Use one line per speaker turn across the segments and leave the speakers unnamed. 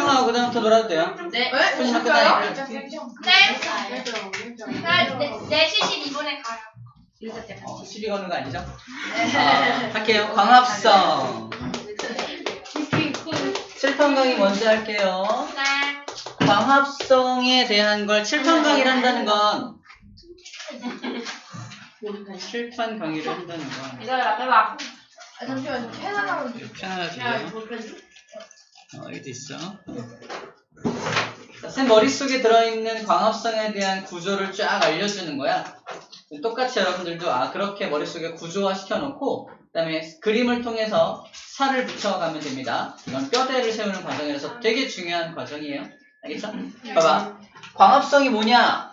집중하고 그 다음부터 놀아도 돼요.
네.
손님만 끝나니까.
네.
네, 72분에 가요.
어, 시비 거는 거 아니죠? 아, 할게요. 광합성. 칠판 강의 먼저 할게요.
네.
광합성에 대한 걸 칠판 강의를 한다는 건 칠판 강의를 한다는 건
이거라 해봐.
아, 잠시만요. 펜 하나만 줘.
편안하시고요. 어, 여기도 있어. 자, 쌤 머릿속에 들어있는 광합성에 대한 구조를 쫙 알려주는 거야. 똑같이 여러분들도 아 그렇게 머릿속에 구조화 시켜놓고 그 다음에 그림을 통해서 살을 붙여가면 됩니다. 이건 뼈대를 세우는 과정이라서 되게 중요한 과정이에요. 알겠죠? 봐봐. 광합성이 뭐냐?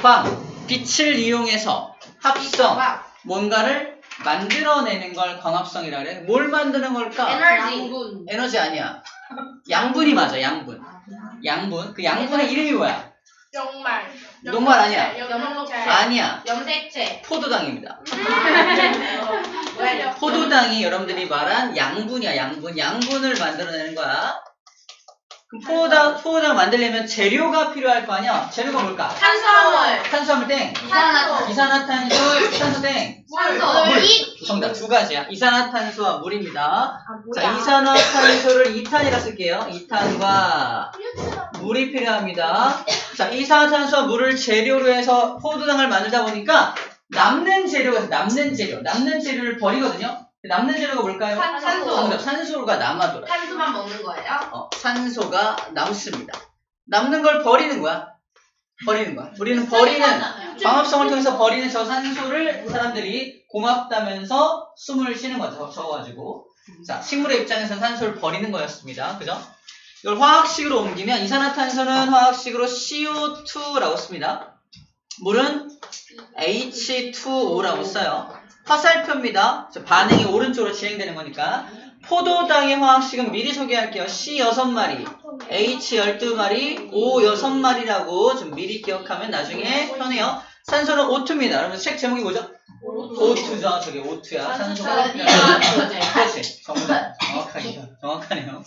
광, 빛을 이용해서 합성, 뭔가를 만들어내는 걸 광합성이라 그래. 뭘 만드는 걸까?
에너지.
에너지 아니야. 양분이 맞아, 양분. 양분. 그 양분의 이름이 뭐야?
정말.
녹말 아니야.
염록체.
아니야.
염색체.
포도당입니다.
왜?
포도당이 여러분들이 말한 양분이야, 양분. 양분을 만들어내는 거야. 그럼 포도당, 포도당 만들려면 재료가 필요할 거 아니야? 재료가 뭘까?
탄수화물.
탄수화물 땡.
이산화탄소.
이산화탄소, 탄소 땡. 물.
이.
정답 두 가지야. 이산화탄소와 물입니다. 자, 이산화탄소를 2탄이라 쓸게요. 2탄과 물이 필요합니다. 자, 이산화탄소와 물을 재료로 해서 포도당을 만들다 보니까 남는 재료가. 남는 재료. 남는 재료를 버리거든요. 남는 재료가 뭘까요?
산소.
정답. 산소가 남아돌아.
탄수만 먹는 거예요?
어, 산소가 남습니다. 남는 걸 버리는 거야. 버리는 거야. 우리는 버리는 광합성을 통해서 버리는 저 산소를 사람들이 고맙다면서 숨을 쉬는 거죠. 적어가지고. 자, 식물의 입장에서는 산소를 버리는 거였습니다. 그죠? 이걸 화학식으로 옮기면 이산화탄소는 화학식으로 CO2라고 씁니다. 물은 H2O라고 써요. 화살표입니다. 저 반응이 오른쪽으로 진행되는 거니까. 포도당의 화학식은 미리 소개할게요. C 6마리, H 12마리, O 6마리라고 좀 미리 기억하면 나중에 편해요. 산소는 O2입니다. 여러분 책 제목이 뭐죠? O2죠. 저게 O2야. 산소가. 그렇지. 정답. 정확하게. 정확하네요.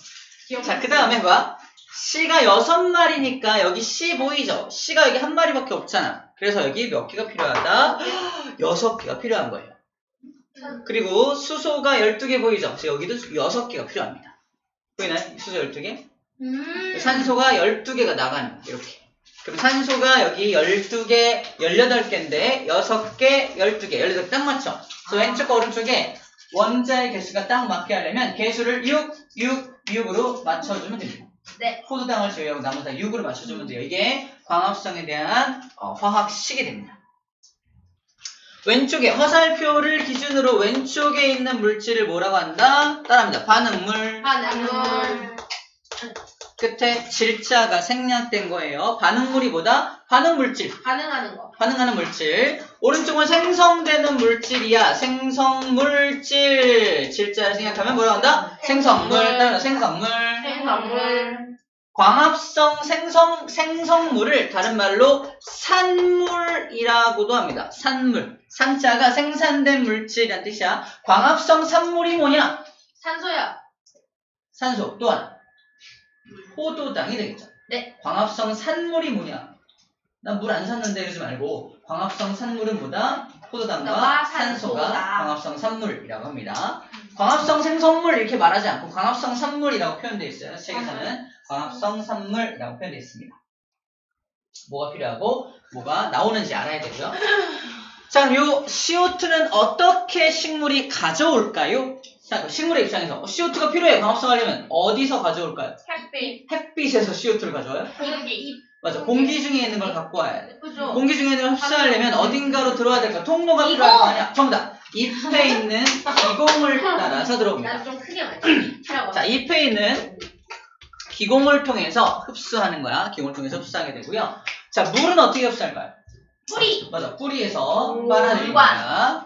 자, 그 다음에 봐. C가 6마리니까 여기 C 보이죠? C가 여기 한 마리밖에 없잖아. 그래서 여기 몇 개가 필요하다? 6개가 필요한 거예요. 그리고 수소가 12개 보이죠? 그래서 여기도 6개가 필요합니다. 보이나요? 수소 12개?
음.
산소가 12개가 나가는. 이렇게. 그럼 산소가 여기 12개, 18개인데 6개, 12개, 18개 딱 맞죠? 그래서 왼쪽과 오른쪽에 원자의 개수가 딱 맞게 하려면 개수를 6, 6, 6으로 맞춰주면 됩니다.
네.
포도당을 제외하고 나머지 다 6으로 맞춰주면 돼요. 이게 광합성에 대한 어, 화학식이 됩니다. 왼쪽에 화살표를 기준으로 왼쪽에 있는 물질을 뭐라고 한다? 따라합니다. 반응물.
반응물.
끝에 질자가 생략된 거예요. 반응물이 뭐다? 반응물질.
반응하는 거.
반응하는 물질. 오른쪽은 생성되는 물질이야. 생성물질. 질자를 생략하면 뭐라고 한다? 생성물. 따라 생성물.
생성물.
광합성 생성, 생성물을 다른 말로 산물이라고도 합니다. 산물. 산자가 생산된 물질이란 뜻이야. 광합성 산물이 뭐냐?
산소요.
산소 또한 포도당이 되겠죠.
네.
광합성 산물이 뭐냐? 난 물 안 샀는데 이러지 말고 광합성 산물은 뭐다? 포도당과 산소가
산소다.
광합성 산물이라고 합니다. 광합성 생성물 이렇게 말하지 않고 광합성 산물이라고 표현되어 있어요. 책에서는 광합성 산물이라고 표현되어 있습니다. 뭐가 필요하고 뭐가 나오는지 알아야 되고요. 자, 그럼 요 CO2는 어떻게 식물이 가져올까요? 자, 식물의 입장에서 CO2가 필요해 광합성 하려면 어디서 가져올까요?
햇빛.
햇빛에서 CO2를 가져와요?
공기.
맞아. 공기 중에 있는 걸 갖고 와야 돼.
그죠?
공기 중에 있는 걸 흡수하려면 어딘가로 들어와야 될까? 통로가 필요할 거 아니야? 정답. 잎에 있는 기공을 따라서 들어옵니다.
나좀 크게 말해.
자, 잎에 있는 기공을 통해서 흡수하는 거야. 기공을 통해서 흡수하게 되고요. 자, 물은 어떻게 흡수할까요?
뿌리.
맞아. 뿌리에서
오,
빨아들입니다.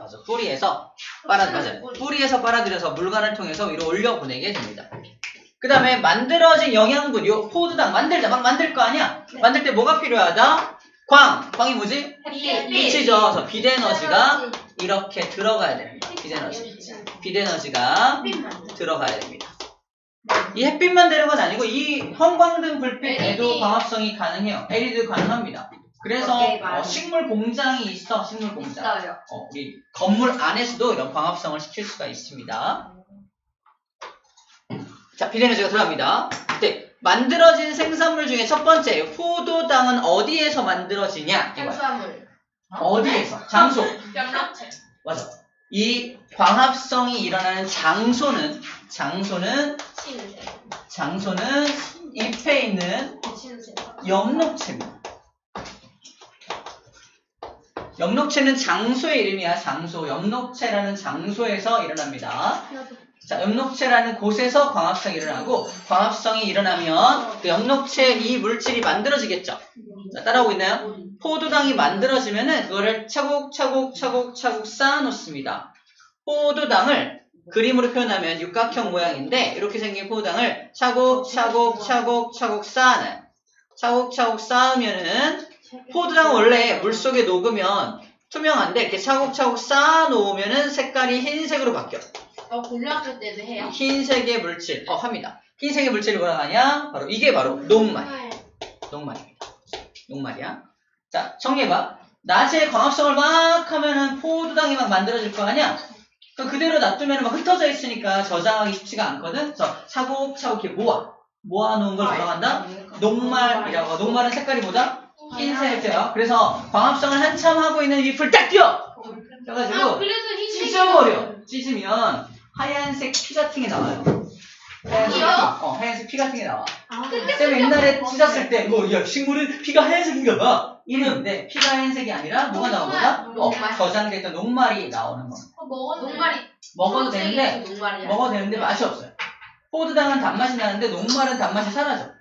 맞아. 뿌리에서 빨아 맞아. 뿌리에서 빨아들여서 물관을 통해서 위로 올려 보내게 됩니다. 그 다음에 만들어진 영양분, 요 포도당 만들자. 막 만들 거 아니야? 만들 때 뭐가 필요하다? 광. 광이 뭐지? 빛이죠. 그래서 빛에너지가 이렇게 들어가야 됩니다. 빛에너지. 빛에너지가 들어가야 됩니다. 이 햇빛만 되는 건 아니고 이 형광등 불빛 에도
LED.
광합성이 가능해요. LED도 가능합니다. 그래서
오케이.
어, 식물 공장이 있어, 식물 공장.
있어요.
어, 우리 건물 안에서도 이런 광합성을 시킬 수가 있습니다. 자, 비례에너지가 들어갑니다. 네, 만들어진 생산물 중에 첫 번째, 포도당은 어디에서 만들어지냐?
탄수화물.
어디에서? 장소. 맞아. 이 광합성이 일어나는 장소는, 장소는,
신세.
장소는 잎에 있는
신세.
엽록체입니다. 엽록체는 장소의 이름이야, 장소. 엽록체라는 장소에서 일어납니다. 자, 엽록체라는 곳에서 광합성이 일어나고, 광합성이 일어나면 그 엽록체 이 물질이 만들어지겠죠. 자, 따라오고 있나요? 포도당이 만들어지면은 그거를 차곡차곡 차곡차곡 쌓아놓습니다. 포도당을 그림으로 표현하면 육각형 모양인데 이렇게 생긴 포도당을 차곡차곡 차곡 차곡 쌓아놔요. 차곡차곡 쌓으면은 포도당은 원래 물속에 녹으면 투명한데 이렇게 차곡차곡 쌓아 놓으면은 색깔이 흰색으로 바뀌어.
어, 고등학교 때도 해요?
흰색의 물질, 어 합니다. 흰색의 물질이 뭐라 하냐? 바로 이게 바로 녹말. 녹말입니다. 녹말이야. 자, 정리해봐. 낮에 광합성을 막 하면은 포도당이 막 만들어질 거 아니야? 그 그대로 놔두면 막 흩어져 있으니까 저장하기 쉽지가 않거든? 그래서 차곡차곡 이렇게 모아. 모아놓은 걸 뭐라고 한다? 녹말이라고. 하고. 녹말은 색깔이 뭐다? 흰색이에요. 그래서 광합성을 한참 하고 있는 잎을 딱 띄어! 떼가지고
아, 그래서 흰색이
찢어버려. 찢으면 하얀색 피 같은 게 나와요. 하얀색 피,
피요?
어, 하얀색 피 같은 게 나와.
아,
쌤 옛날에 찢었을 때, 뭐, 야, 식물은 피가 하얀색인가 봐. 이랬는데, 피가 하얀색이 아니라, 뭐가 나온 거다? 어. 저장됐던 녹말이 나오는 거.
녹말이
먹어도 되는데. 먹어도 되는데 맛이 없어요. 포도당은 단맛이 나는데, 녹말은 단맛이 사라져.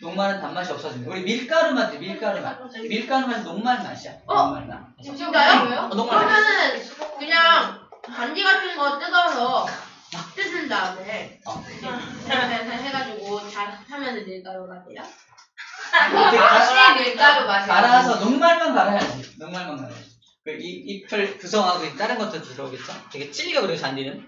녹말은 단맛이 없어집니다. 우리 밀가루 맛이 밀가루 맛. 밀가루 맛은 녹말 맛이야.
어?
녹말 맛.
진짜요?
어, 녹말 맛.
그러면은 그냥 반지 같은 거 뜯어서 막 뜯은 다음에
어.
해가지고 잘 하면은 밀가루가 돼요?
이렇게 가-
밀가루 맛이
갈아서 녹말만 갈아야지. 녹말만 갈아야지. 그 이, 잎을 구성하고 다른 것도 들어오겠죠? 되게 찔리가 그래요, 잔디는.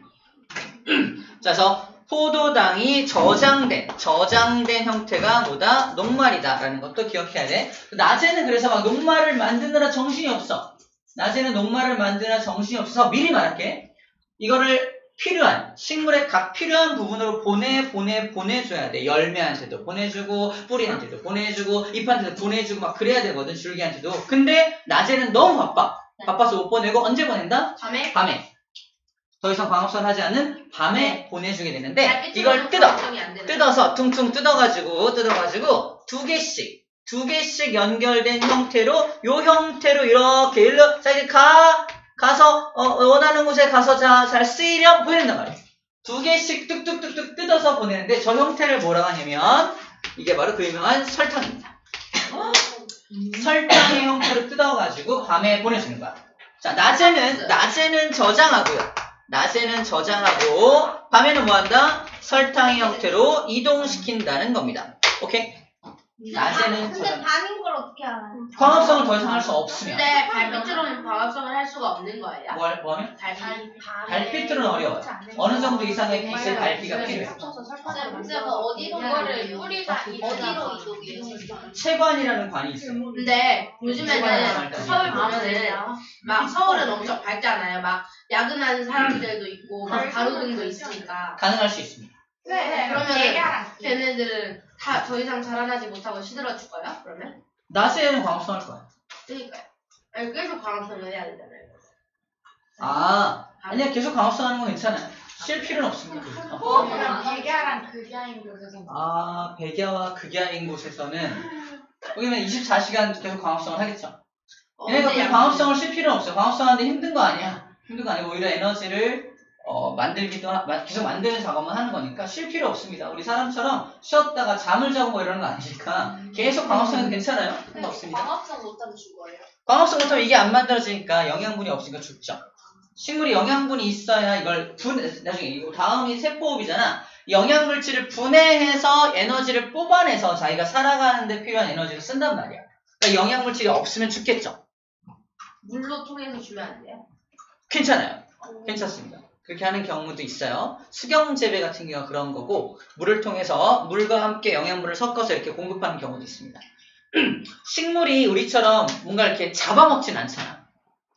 자, 그래서 포도당이 저장된, 저장된 형태가 뭐다? 녹말이다라는 것도 기억해야 돼. 낮에는 그래서 막 녹말을 만드느라 정신이 없어. 낮에는 녹말을 만드느라 정신이 없어서 미리 말할게. 이거를 필요한, 식물의 각 필요한 부분으로 보내, 보내, 보내줘야 돼. 열매한테도 보내주고, 뿌리한테도 보내주고, 잎한테도 보내주고, 막 그래야 되거든, 줄기한테도. 근데 낮에는 너무 바빠. 바빠서 못 보내고, 언제 보낸다?
밤에
밤에. 더 이상 광합성 하지 않는 밤에 보내주게 되는데, 이걸 뜯어. 뜯어서 퉁퉁 뜯어가지고 뜯어가지고 두 개씩 두 개씩 연결된 형태로 요 형태로 이렇게 일러 자 이제 가 가서 어, 원하는 곳에 가서 자 잘 쓰이렴 보낸단 말이에요. 두 개씩 뚝뚝뚝뚝 뜯어서 보내는데 저 형태를 뭐라고 하냐면 이게 바로 그 유명한 설탕입니다. 설탕의 형태로 뜯어가지고 밤에 보내주는 거야. 자 낮에는 낮에는 저장하고요. 낮에는 저장하고 밤에는 뭐한다? 설탕의 형태로 이동시킨다는 겁니다. 오케이? 낮에는
근데
저장.
반인 걸 어떻게 알아요?
광합성을 더 이상 할 수 없으면
근데 달빛으로는 광합성을 할 수가 없는 거예요?
뭐, 할- 뭐 하면?
달빛
달빛으로는 어려워요. 어느 정도 이상의 빛을 달빛가 필요해.
진짜 그 어디로 이거를 뿌리가 어디로 이동이
채관이라는 관이 있어요.
근데 요즘에는 서울 보면은 막 서울은 엄청 밝잖아요. 막 야근하는 사람들도 있고 막 가로등도 있으니까
가능할 수 있습니다.
네,
그러면
얘기하라.
걔네들은 다 더 이상 자라나지 못하고 시들어질 거예요? 그러면?
낮에는 광합성 할 거야.
그러니까요. 아니 계속 광합성을 해야 되잖아요.
아, 아니야. 계속 광합성 하는 건 괜찮아요. 쉴 필요는 없습니다. 어.
어, 그냥 백야랑 극야인 곳에서
아, 백야와 극야인 곳에서는 여기는 24시간 계속 광합성을 하겠죠. 얘네가 그 광합성을 쓸 필요는 없어요. 광합성 하는데 힘든 거 아니야. 힘든 거 아니고 오히려 에너지를 어, 만들기도 하, 마- 계속 만드는 작업만 하는 거니까 쉴 필요 없습니다. 우리 사람처럼 쉬었다가 잠을 자고 뭐 이러는 거 아니니까 계속 광합성해도 괜찮아요. 상관없습니다.
광합성 못하면 죽어요.
광합성 못하면 이게 안 만들어지니까 영양분이 없으니까 죽죠. 식물이 영양분이 있어야 이걸 분 나중에 이거 다음이 세포호흡이잖아. 영양 물질을 분해해서 에너지를 뽑아내서 자기가 살아가는데 필요한 에너지를 쓴단 말이야. 그러니까 영양 물질이 없으면 죽겠죠.
물로 통해서 주면 안 돼요?
괜찮아요. 괜찮습니다. 그렇게 하는 경우도 있어요. 수경 재배 같은 경우가 그런 거고 물을 통해서 물과 함께 영양분을 섞어서 이렇게 공급하는 경우도 있습니다. 식물이 우리처럼 뭔가 이렇게 잡아먹진 않잖아.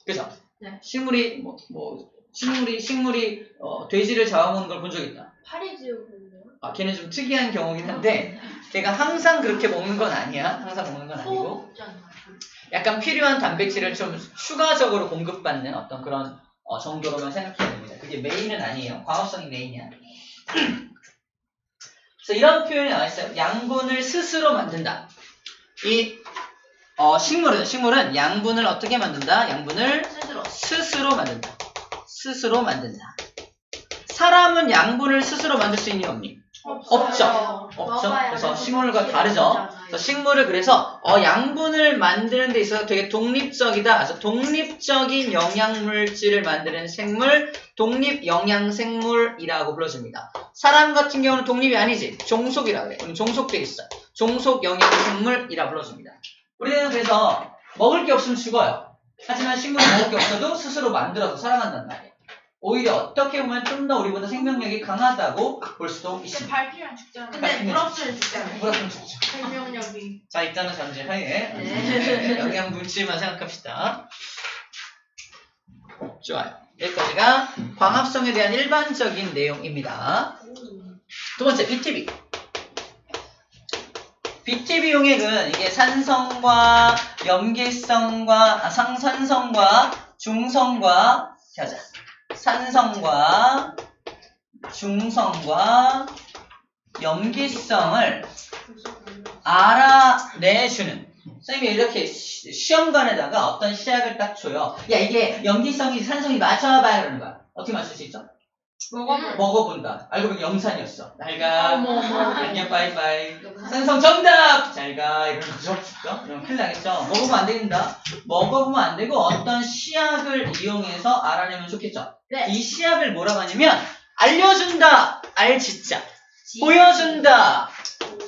그죠?
네.
식물이 뭐, 뭐 식물이 식물이 어, 돼지를 잡아먹는 걸 본 적 있다.
파리지옥인데요?
아, 걔는 좀 특이한 경우긴 한데 걔가 항상 그렇게 먹는 건 아니야. 항상 먹는 건 아니고 약간 필요한 단백질을 좀 추가적으로 공급받는 어떤 그런 어, 정도로만 생각해야 됩니다. 그게 메인은 아니에요. 광합성이 메인이야. 그래서 이런 표현이 나와 있어요. 양분을 스스로 만든다. 이 어, 식물은 식물은 양분을 어떻게 만든다? 양분을
스스로.
스스로 만든다. 스스로 만든다. 사람은 양분을 스스로 만들 수 있니 없니? 없죠. 없죠. 그래서 식물과 다르죠. 그래서 식물을 그래서 어, 양분을 만드는 데 있어서 되게 독립적이다. 그래서 독립적인 영양물질을 만드는 생물, 독립 영양생물이라고 불러줍니다. 사람 같은 경우는 독립이 아니지. 종속이라 그래. 그럼 종속돼 있어. 종속 영양생물이라 불러줍니다. 우리는 그래서 먹을 게 없으면 죽어요. 하지만 식물은 먹을 게 없어도 스스로 만들어서 살아간단 말이에요. 오히려 어떻게 보면 좀 더 우리보다 생명력이 강하다고 볼 수도 있습니다.
발피랑 죽잖아.
근데 물 없으면 죽잖아요.
그렇면 죽죠.
생명력이.
자, 일단은 전제하에
네.
네, 영양 물질만 생각합시다. 좋아요. 여기까지가 광합성에 대한 일반적인 내용입니다. 두 번째, BTB. BTB 용액은 이게 산성과 염기성과 아, 상산성과 중성과 자자 산성과 중성과 염기성을 알아내주는 선생님이 이렇게 시- 시험관에다가 어떤 시약을 딱 줘요. 야 이게 염기성이 산성이 맞춰봐야 그러는 거야. 어떻게 맞출 수 있어?
먹어봐.
먹어본다. 알고 보니 염산이었어. 잘가.
어머, 어머.
안녕 빠이빠이. 산성 정답! 잘가. 이런 거죠. 그죠? 그럼 큰일 나겠죠? 먹으면 안 됩니다. 먹어보면 안 되고 어떤 시약을 이용해서 알아내면 좋겠죠?
네.
이 시약을 뭐라고 하냐면 알려준다. 알지자. 보여준다.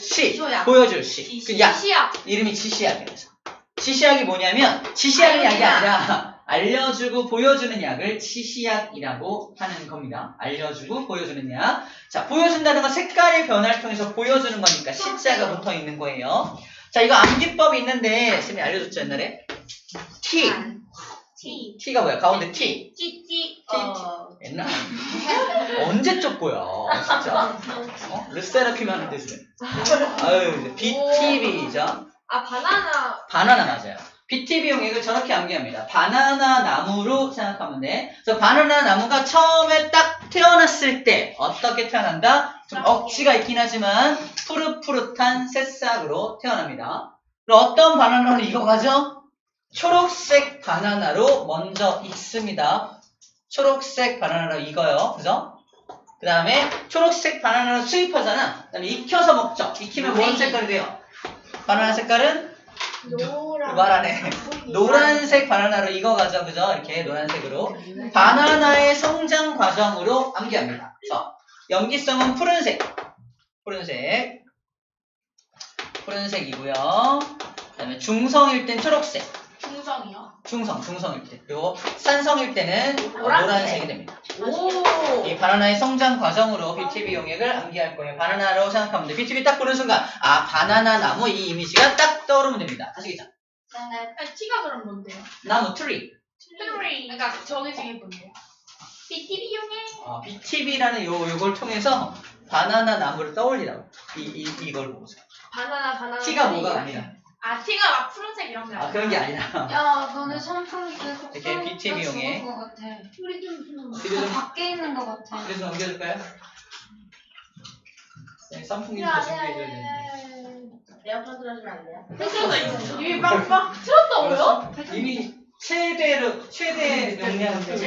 시.
지효약.
보여줄 시. 그 약.
시약.
이름이 지시약이라서. 지시약이 뭐냐면 지시하는 약이 아니라 알려주고 보여주는 약을 지시약이라고 하는 겁니다. 알려주고 보여주는 약. 자, 보여준다는 건 색깔의 변화를 통해서 보여주는 거니까 시자가 붙어 있는 거예요. 자, 이거 암기법이 있는데 선생님이 알려줬죠 옛날에? T.
티.
T가 뭐야? 가운데 T.
찌찌.
어,
옛날 언제 쪽 보여 진짜 어? 르세라핌 하는 데서 아유 BTB죠
아 바나나.
바나나 맞아요. BTB 용액을 저렇게 암기합니다. 바나나 나무로 생각하면 돼. 그래서 바나나 나무가 처음에 딱 태어났을 때 어떻게 태어난다? 좀 억지가 있긴 하지만 푸릇푸릇한 새싹으로 태어납니다. 그럼 어떤 바나나로 익어가죠? 초록색 바나나로 먼저 익습니다. 초록색 바나나로 익어요. 그죠? 그 다음에 초록색 바나나로 수입하잖아. 그 다음에 익혀서 먹죠. 익히면 뭔 색깔이 돼요? 바나나 색깔은
노란.
말하네. 노란색 바나나로 익어가죠. 그죠? 이렇게 노란색으로. 바나나의 성장 과정으로 암기합니다. 그래서 염기성은 푸른색. 푸른색. 푸른색이고요. 그 다음에 중성일 땐 초록색.
중성이요.
중성, 중성일 때. 그리고 산성일 때는
노란색.
노란색이 됩니다.
오.
이 바나나의 성장 과정으로 BTB 용액을 암기할 거예요. 바나나로 생각하면 돼. BTB 딱 보는 순간, 아, 바나나 나무 이 이미지가 딱 떠오르면 됩니다. 아시겠죠?
아, 티가 그럼 뭔데요?
나무 트리.
트리. 그러니까 저게 중에 뭔데요? BTB 용해.
어, BTB라는 요, 요걸 통해서 바나나 나무를 떠올리라고. 이, 이, 이걸 보고서.
바나나 바나나.
티가
트리.
뭐가 아니라.
아 티가 막 푸른색 이런 게
아, 그런 게 아니라.
야, 너네 선풍기
이렇게.
것 같아.
우리 좀
좀,
밖에 있는 것 같아.
좀 넘겨줄까요? 네, 선풍기
야,
좀
야,
준비해줘야
야,
되는데.
에어컨 틀어주면 안 돼요?
이미 막막 틀었다고요?
이미 최대로, 최대 용량을 틀고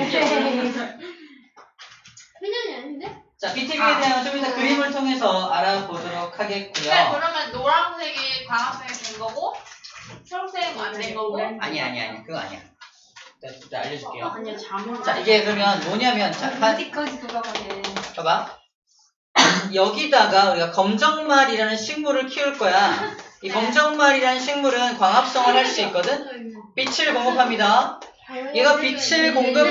회전이 아닌데?
자, BTB에 대한 좀 이따 그림을 통해서 알아보도록
네,
하겠고요.
그러면 노란색이 광합성이 된 거고 초록색은 안 된 거고
아니, 아니, 아니. 그거 아니야. 내가 진짜 알려줄게요.
아니야, 잠을.
자, 이게 그러면 뭐냐면, 자, 한,
어디까지 돌아가네.
봐봐. 여기다가 우리가 검정말이라는 식물을 키울 거야. 이 검정말이라는 식물은 광합성을 할 수 있거든? 빛을 공급합니다. 얘가 빛을 공급.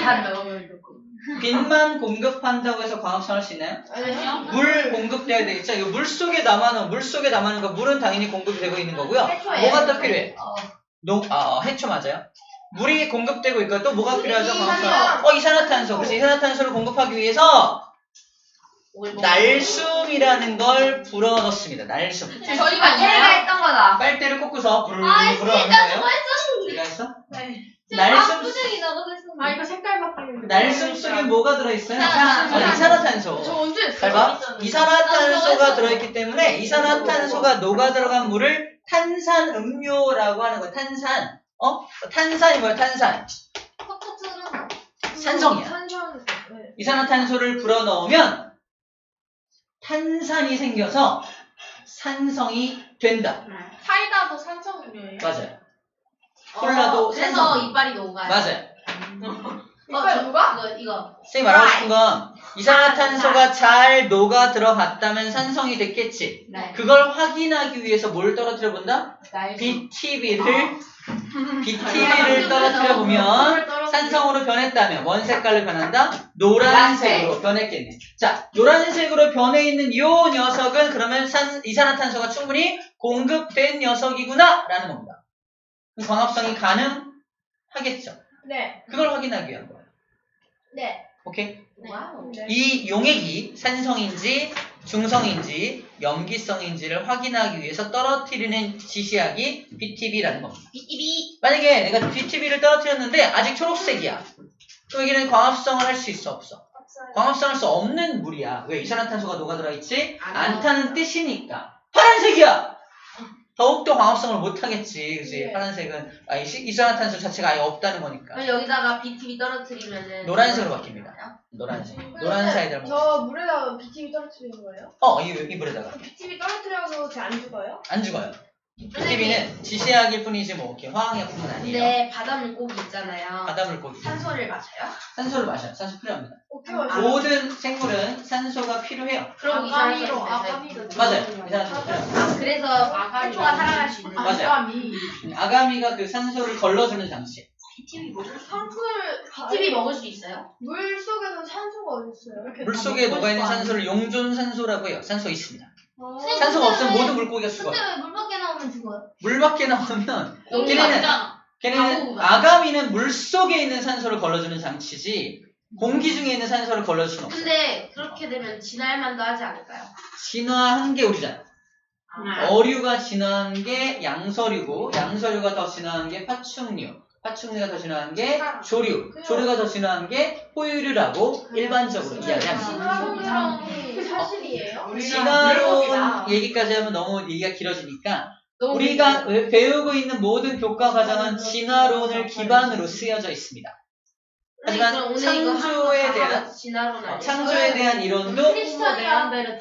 빛만 공급한다고 해서 광합성할 수 있나요?
아니요.
물 공급돼야 되겠죠? 이거 물 속에 남아놓은 물 속에 남아있는 거 물은 당연히 공급이 되고 있는 거고요. 뭐가 더 필요해?
어.
농, 아, 어, 해초 맞아요. 물이 공급되고 있고 또 뭐가 필요하죠? 광합성. 어, 이산화탄소. 그래서 이산화탄소를 공급하기 위해서 날숨이라는 걸 불어넣습니다. 날숨.
저희가
아, 걔가 했던 거다.
빨대를 꽂고서 불을
아,
불어넣는
진짜
거예요.
저거 했었는데.
네가 했어?
네.
날숨
압구정이 나가고 했었는데.
아 이거 색깔 바뀌는
날숨 속에 뭐가 들어있어요?
이산화탄소.
어, 이산화탄소.
저 언제
잘 봐. 이산화탄소가
나도
들어있기 때문에 이산화탄소가 녹아 들어간 물을 탄산 음료라고 하는 거야. 탄산. 어? 탄산이 뭐야? 탄산. 산성이야.
산성 네.
이산화탄소를 불어넣으면 탄산이 생겨서 산성이 된다.
사이다도 산성 음료예요.
맞아요. 콜라도
어, 그래서
산성.
이빨이 녹아요.
맞아요.
이빨 어, 누가? 이거 이거.
선생님 말하고 싶은 건 이산화탄소가 잘 녹아 들어갔다면 산성이 됐겠지.
네.
그걸 확인하기 위해서 뭘 떨어뜨려 본다?
날
BTB를 BTB를 떨어뜨려 보면 산성으로 변했다면 뭔 색깔로 변한다? 노란색으로 변했겠네. 자, 노란색으로 변해 있는 요 녀석은 그러면 산, 이산화탄소가 충분히 공급된 녀석이구나라는 겁니다. 그럼 광합성이 가능하겠죠.
네.
그걸 확인하기 위한 거예요.
네.
오케이?
와우.
이 용액이 산성인지 중성인지 염기성인지를 확인하기 위해서 떨어뜨리는 지시약이 BTB라는 겁니다.
비비비.
만약에 내가 BTB를 떨어뜨렸는데 아직 초록색이야. 그럼 여기는 광합성을 할 수 있어 없어? 광합성할 수 없는 물이야. 왜 이산화탄소가 녹아들어 있지? 않다는 뜻이니까. 파란색이야. 더욱더 광합성을 못 하겠지. 그지?
네.
파란색은 아, 이산화탄소 자체가 아예 없다는 거니까.
그럼 여기다가 BTB 떨어뜨리면은
노란색으로 바뀝니다. 노란색. 노란 사이드를 먹.
저 물에다가 BTV 떨어뜨리는 거예요?
어, 이, 이 물에다가
BTV 떨어뜨려서 쟤안 죽어요?
안 죽어요. BTB는 지시약일 뿐이지 뭐 이렇게 화학약품은 아니에요.
근데 바다 물고기 있잖아요.
바다 물고기.
산소를 마셔요?
산소를 마셔요. 산소 필요합니다.
아.
모든 생물은 산소가 필요해요.
그럼
아가미로, 아가미로.
맞아요. 이산화탄소 필요해요.
아 그래서 해초가 살아갈 수 있는
맞아요.
아가미.
아가미가 그 산소를 걸러주는 장치.
산소를
BTB 먹을 수 있어요?
물 속에서 산소가 어디 있어요? 이렇게 물다
속에
먹을
녹아 있는
거
산소를 용존산소라고 해요. 산소 있습니다. 산소가 없으면 모든 물고기가
근데
죽어요.
왜 물 밖에 나오면 죽어요?
물 밖에 나오면 걔네는. 걔네는 아가미는 물 속에 있는 산소를 걸러주는 장치지 공기 중에 있는 산소를 걸러줄 수는 없어요.
근데 그렇게 되면 진할 만도 하지 않을까요?
진화한 게 우리잖아.
아.
어류가 진화한 게 양서류고 양서류가 더 진화한 게 파충류. 파충류가 더 진화한 게 조류. 조류가 더 진화한 게 포유류라고 일반적으로 이야기합니다.
그 사실이에요?
진화론 얘기까지 하면 너무 얘기가 길어지니까 우리가 배우고 있는 모든 교과 과정은 진화론을 기반으로 쓰여져 있습니다. 하지만 창조에 대한? 창조에 대한 이론도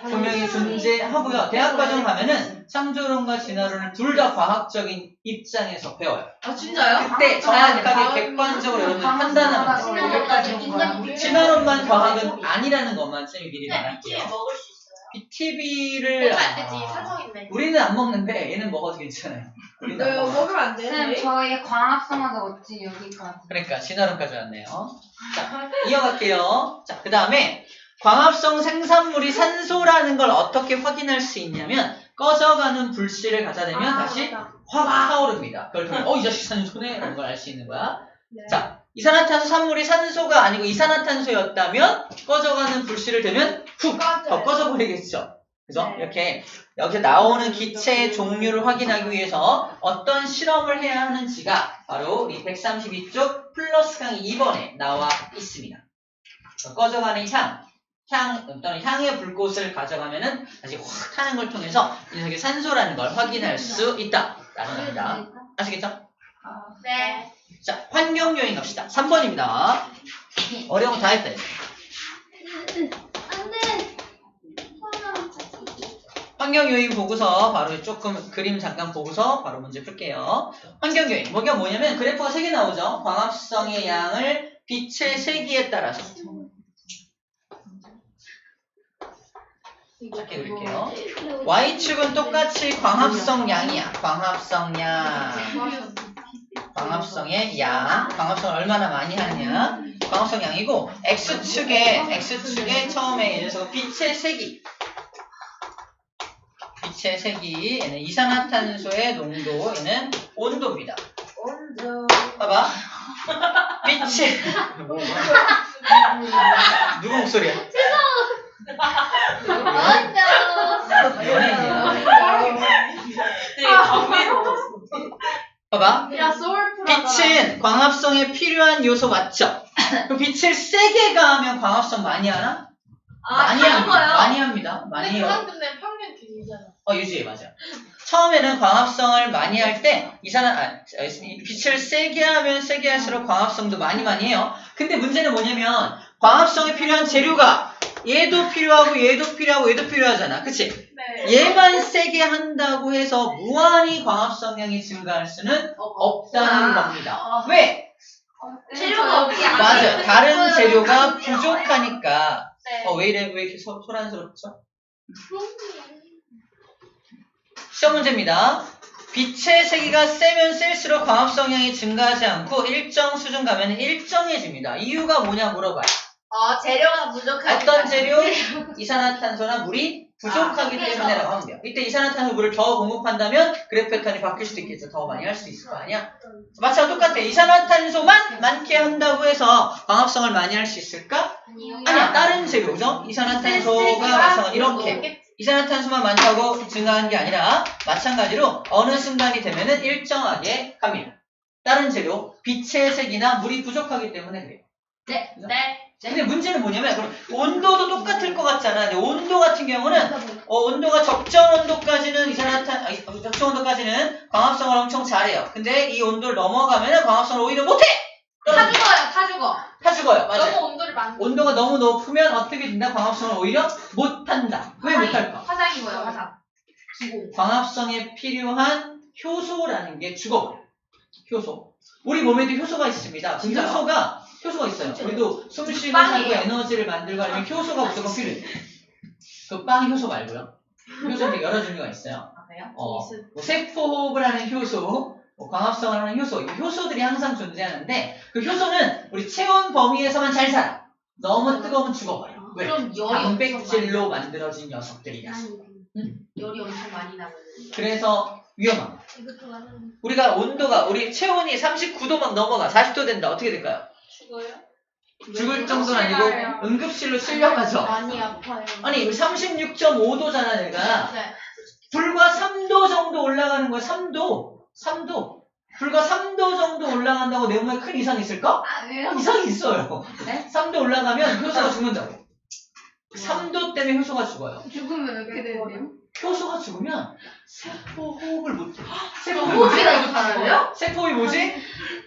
분명히 존재하고요. 대학 과정 가면은 창조론과 진화론을 둘 다 과학적인 입장에서 배워요.
아 진짜요?
그때 정확하게 객관적으로 여러분 판단하면 돼요. 진화론만 과학은 아니라는 것만 쌤이 미리 말할게요.
BTV 먹을 수 있어요.
BTB를
먹으면 안 되지. 산성인데.
우리는 안 먹는데 얘는 먹어도 괜찮아요. 안
네,
먹어요.
먹으면 안?
쌤
저희?
저희 광합성하다 어찌 여기까지.
그러니까 진화론까지 왔네요. 자, 이어갈게요. 자, 그 다음에 광합성 생산물이 산소라는 걸 어떻게 확인할 수 있냐면 꺼져가는 불씨를 대면
아,
다시
맞다.
확 타오릅니다. 그걸 통해 어, 이 자식 산소네? 라는 걸 알 수 있는 거야.
네.
자, 이산화탄소 산물이 산소가 아니고 이산화탄소였다면 꺼져가는 불씨를 대면 훅! 더
꺼져요.
꺼져버리겠죠. 그래서
네.
이렇게 여기서 나오는 기체의 종류를 확인하기 위해서 어떤 실험을 해야 하는지가 바로 이 132쪽 플러스 강의 2번에 나와 있습니다. 꺼져가는 향, 향 또는 향의 불꽃을 가져가면은 다시 확 타는 걸 통해서 이 녀석이 산소라는 걸 확인할 수 있다라는 겁니다. 아시겠죠?
네.
자, 환경 요인 갑시다. 3번입니다. 어려운 거 다 했다. 이제.
안 돼.
환경 요인 보고서 바로 조금 그림 잠깐 보고서 바로 문제 풀게요. 환경 요인 뭐가 뭐냐면 그래프가 3개 나오죠. 광합성의 양을 빛의 세기에 따라서 짧게 그릴게요. y축은 똑같이 광합성 양이야. 광합성 양. 광합성의 양. 광합성을 얼마나 많이 하느냐. 광합성 양이고 x축에 x축에 처음에 이 녀석 빛의 색이 빛의 색이 얘는 이산화탄소의 농도 얘는 온도입니다.
온도.
봐봐. 빛이 누구 목소리야? 봐봐. 빛은 광합성에 필요한 요소 맞죠? 그럼 빛을 세게 가하면 광합성 많이 하나? 많이
하는
합니다.
거예요?
많이 합니다. 많이 해요.
근데 평균 기준이잖아.
어, 유지해, 맞아. 처음에는 광합성을 많이 할 때, 이산화, 아, 이 빛을 세게 하면 세게 할수록 광합성도 많이 많이 해요. 근데 문제는 뭐냐면, 광합성에 필요한 재료가 얘도 필요하고 얘도 필요하고 얘도 필요하잖아. 그치?
네.
얘만 세게 한다고 해서 무한히 광합성량이 증가할 수는 없다는 겁니다. 왜?
재료가 없지 않아요.
맞아요. 다른 재료가 부족하니까.
네.
어, 왜 이래? 왜 이렇게 소, 소란스럽죠? 시험 문제입니다. 빛의 세기가 세면 셀수록 광합성량이 증가하지 않고 일정 수준 가면 일정해집니다. 이유가 뭐냐 물어봐요.
어, 재료가 부족하니까.
어떤 재료? 이산화탄소나 물이 부족하기
아.
때문에라고 하면 돼요. 이때 이산화탄소 물을 더 공급한다면 그래프 패턴이 바뀔 수도 있겠죠. 더 많이 할 수도 있을 거 아니야. 마찬가지로 똑같아. 이산화탄소만 많게 한다고 해서 광합성을 많이 할 수 있을까? 아니야. 다른 재료죠. 이산화탄소가 마찬가지 이렇게 이산화탄소만 많다고 증가하는 게 아니라 마찬가지로 어느 순간이 되면은 일정하게 갑니다. 다른 재료, 빛의 색이나 물이 부족하기 때문에 그래요.
네. 네.
근데 문제는 뭐냐면 그럼 온도도 똑같을 것 같잖아. 근데 온도 같은 경우는 어, 온도가 적정 온도까지는 이산화탄 아니, 적정 온도까지는 광합성을 엄청 잘해요. 근데 이 온도를 넘어가면은 광합성을 오히려 못해.
타. 죽어요, 타 죽어.
다 죽어요. 맞아요.
너무 온도를 많이.
온도가 너무 높으면 어떻게 된다? 광합성을 오히려 못한다. 왜 못할까?
화상인 거예요, 화상. 기공.
광합성에 필요한 효소라는 게 죽어버려. 효소. 우리 몸에도 효소가 있습니다. 그
진짜요?
효소가 효소가 있어요. 우리도 숨 쉬고
빵이에요.
살고 에너지를 만들고 하려면 효소가 무조건 필요해. 그빵 효소 말고요. 효소는 여러 종류가 있어요.
아, 그래요?
어, 뭐 세포호흡을 하는 효소, 뭐 광합성을 하는 효소, 이 효소들이 항상 존재하는데 그 효소는 우리 체온 범위에서만 잘 살아. 너무 뜨거우면 죽어버려. 왜?
그럼 열이
단백질로 만들어진 녀석들이라.
많이
응.
열이 엄청 많이 나면
그래서 위험한 거.
이것도 많은.
우리가 온도가 우리 체온이 39도 막 넘어가 40도 된다 어떻게 될까요?
죽어요?
죽을 정도는 아니고 응급실로 실려가죠.
많이 아파요.
아니 36.5도잖아 내가
네.
불과 3도 정도 올라가는 거야 3도 3도 불과 3도 정도 올라간다고 내 몸에 큰 이상이 있을까?
아, 왜요?
어, 이상이 있어요
네?
3도 올라가면 효소가 죽는다고 3도 때문에 효소가 죽어요
죽으면 어떻게 되는데요?
효소가 죽으면 세포 호흡을 못해 세포
호흡이
뭐지?
살아요?
세포이 뭐지?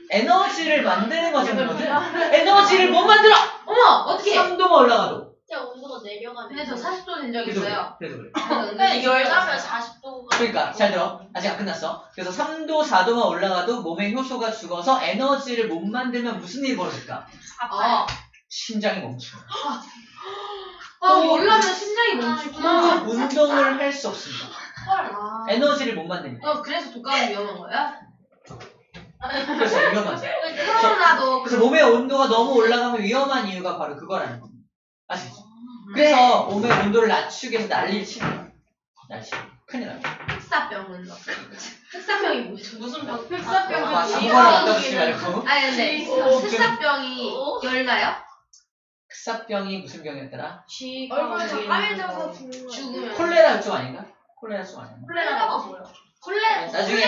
에너지를 만드는 거잖거든 에너지를 못 만들어!
어머, 어떻게?
3도만 올라가도
진짜 온도가 내려가는.
근데 저 40도 된 적 있어요.
그래도 그래
근데 열가면 40도가.
그러니까 잘 들어 아직 안 끝났어 그래서 3도 4도만 올라가도 몸에 효소가 죽어서 에너지를 못 만들면 무슨 일이 벌어질까
어.
심장이 멈춰
아, 열나면 심장이 멈추구나.
운동을 할 수 없습니다
아.
에너지를 못 만드니까
어, 그래서 독감이 위험한 거야?
그래서 위험하죠
코로나도
그래서 몸의 온도가 너무 올라가면 위험한 이유가 바로 그거라는 겁니다 아시죠? 그래서 몸의 온도를 낮추기 위해서 난리를 치는 거야 날씨 큰일 납니다
흑사병은 너. 흑사병이 뭐죠? 무슨 병?
흑사병
아,
그
아무거나 갖다 주지 말고
아니 근데
오,
흑사병이 열나요?
흑사병이 무슨 병이었더라?
얼굴에 다 까매져서 죽는
콜레라 쪽 아닌가? 콜레라 쪽 아닌가?
콜레라가 뭐예요? 콜레
나중에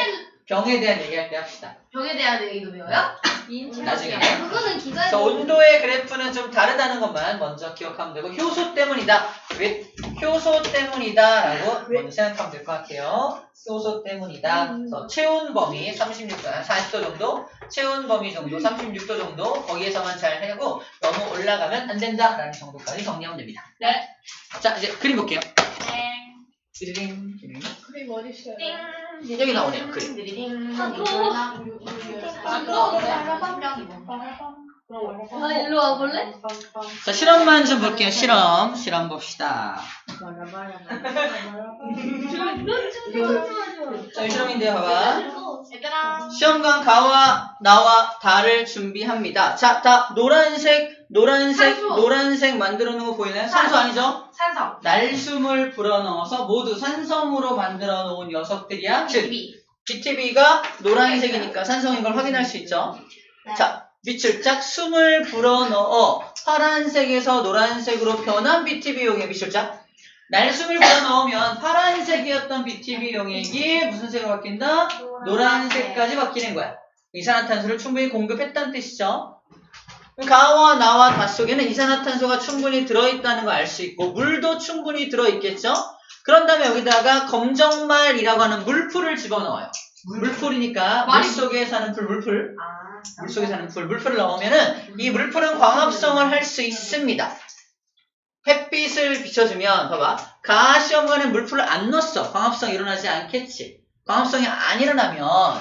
병에 대한 얘기할 때 합시다.
병에 대한 얘기도 배워요?
나중에.
그거는 기사에
그래서 온도의 그래프는 좀 다르다는 것만 먼저 기억하면 되고 효소 때문이다. 왜 효소 때문이다라고 먼저 생각하면 될 것 같아요. 효소 때문이다. 그래서 체온 범위 36도, 한 40도 정도, 체온 범위 정도 36도 정도 거기에서만 잘 하고 너무 올라가면 안 된다라는 정도까지 정리하면 됩니다.
네.
자 이제 그림 볼게요.
땡.
띠리링, 띠리링.
그림 있어요?
띵.
여기 나오네요, 그림.
아, 일로 와볼래?
자 실험만 좀 볼게요. 실험, 실험 봅시다. 자, 이 실험인데요, 봐봐.
얘들아.
시험관 가와 나와 다를 준비합니다. 자, 다 노란색, 노란색,
산소.
노란색 만들어 놓은 거 보이나요? 산소. 아니죠?
산성.
날숨을 불어넣어서 모두 산성으로 만들어 놓은 녀석들이야. 즉,
TV.
BTB가 노란색이니까 산성인 걸 확인할 수 있죠. 자, 밑줄 짝 숨을 불어넣어 파란색에서 노란색으로 변한 BTB 용액 밑줄 짝. 날숨을 불어넣으면 파란색이었던 BTB 용액이 무슨 색으로 바뀐다? 노란색까지 바뀌는 거야. 이산화탄소를 충분히 공급했다는 뜻이죠. 가와 나와 다 속에는 이산화탄소가 충분히 들어있다는 걸 알 수 있고 물도 충분히 들어있겠죠. 그런 다음에 여기다가 검정말이라고 하는 물풀을 집어넣어요. 물풀이니까 물속에 사는 풀, 물풀.
아.
물속에 사는 풀, 물풀을 넣으면은 이 물풀은 광합성을 할 수 있습니다. 햇빛을 비춰주면 봐봐 가 시험관에 물풀을 안 넣었어 광합성 일어나지 않겠지 광합성이 안 일어나면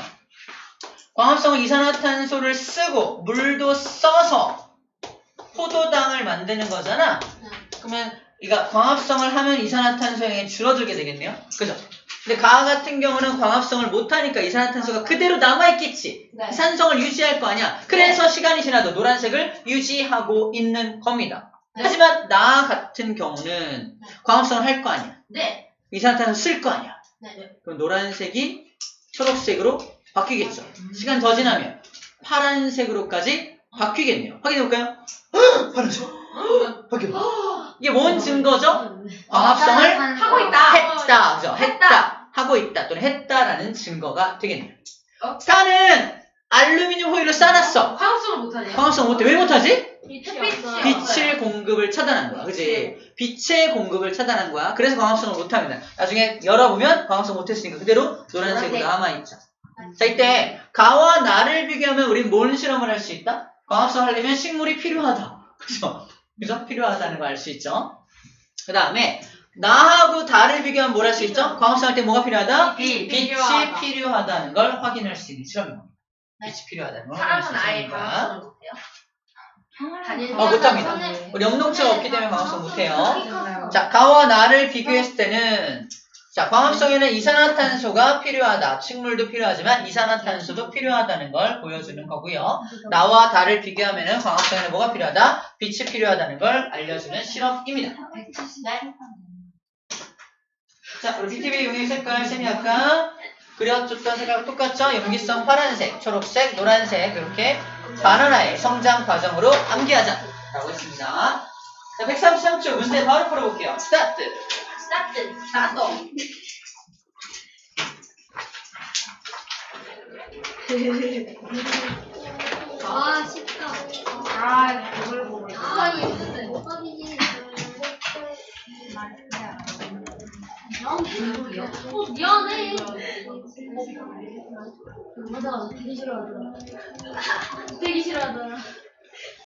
광합성은 이산화탄소를 쓰고 물도 써서 포도당을 만드는 거잖아 그러면 이가 광합성을 하면 이산화탄소량이 줄어들게 되겠네요 그죠? 근데 가 같은 경우는 광합성을 못하니까 이산화탄소가 그대로 남아있겠지
네.
산성을 유지할 거 아니야. 그래서 시간이 지나도 노란색을 유지하고 있는 겁니다.
네.
하지만 나 같은 경우는 광합성을 할 거 아니야.
네.
이산화탄소 쓸 거 아니야.
네.
그럼 노란색이 초록색으로 바뀌겠죠. 시간 더 지나면 파란색으로까지 바뀌겠네요. 확인해 볼까요? 파란색. 바뀌어. 이게 뭔 증거죠? 광합성을
하고 있다.
했다. 그죠? 했다. 하고 있다. 또는 했다라는 증거가 되겠네요. 산은 알루미늄 호일로 싸놨어.
화학성을 못하네.
광합성 못해. 왜 못하지? 빛을 공급을 차단한 거야. 그지? 빛의 공급을 차단한 거야. 그래서 광합성을 못합니다. 나중에 열어보면 광합성 못했으니까 그대로 노란색으로
노란색.
남아있죠. 자, 이때 가와 나를 비교하면 우린 뭔 실험을 할 수 있다? 광합성 하려면 식물이 필요하다. 그죠? 그죠? 필요하다는 걸 알 수 있죠. 그 다음에 나하고 다를 비교하면 뭘 할 수 있죠? 광합성 할 때 뭐가 필요하다?
빛.
빛이
필요하다.
필요하다는 걸 확인할 수 있는 실험입니다. 빛이 필요하다는 걸 확인할 수
못해요. 다니는
어, 못합니다. 우리 염동체가 없기 때문에 광합성 못해요.
네.
자, 가와 나를 비교했을 때는 자, 광합성에는 이산화탄소가 필요하다. 식물도 필요하지만 이산화탄소도 필요하다는 걸 보여주는 거고요. 나와 다를 비교하면은 광합성에는 뭐가 필요하다? 빛이 필요하다는 걸 알려주는 실험입니다. 자, 우리 BTV 용액 색깔 쌤이 아까 그려줬던 색깔과 똑같죠? 염기성 파란색, 초록색, 노란색 이렇게 바나나의 성장 과정으로 암기하자 라고 했습니다. 자, 133초 문제 바로 풀어볼게요. 스타트!
스타트. 스타트.
아 쉽다.
아, 그걸 보고 있어.
아 이거 힘든데. 어 미안해. 맞아 되게 싫어하더라.